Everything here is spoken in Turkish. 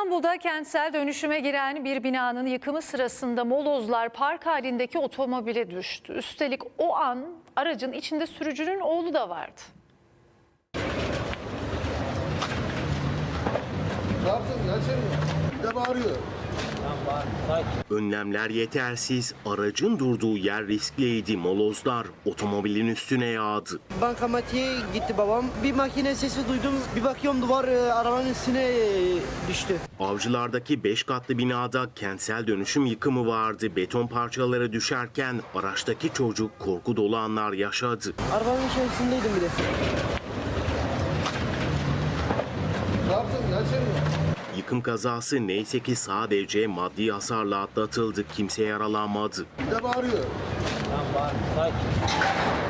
İstanbul'da kentsel dönüşüme giren bir binanın yıkımı sırasında molozlar park halindeki otomobile düştü. Üstelik o an aracın içinde sürücünün oğlu da vardı. Ne yaptın ya sen? Bir de bağırıyor. Önlemler yetersiz, aracın durduğu yer riskliydi. Molozlar otomobilin üstüne yağdı. Bankamatiğe gitti babam. Bir makine sesi duydum. Bir bakıyorum duvar e, arabanın üstüne e, düştü. Avcılardaki 5 katlı binada kentsel dönüşüm yıkımı vardı. Beton parçaları düşerken araçtaki çocuk korku dolu anlar yaşadı. Arabanın içerisindeydim bir de. Ne yaptın ya sen? Yıkım kazası neyse ki sadece maddi hasarla atlatıldı. Kimse yaralanmadı. Bir de bağırıyor. Tamam bağırma sakin.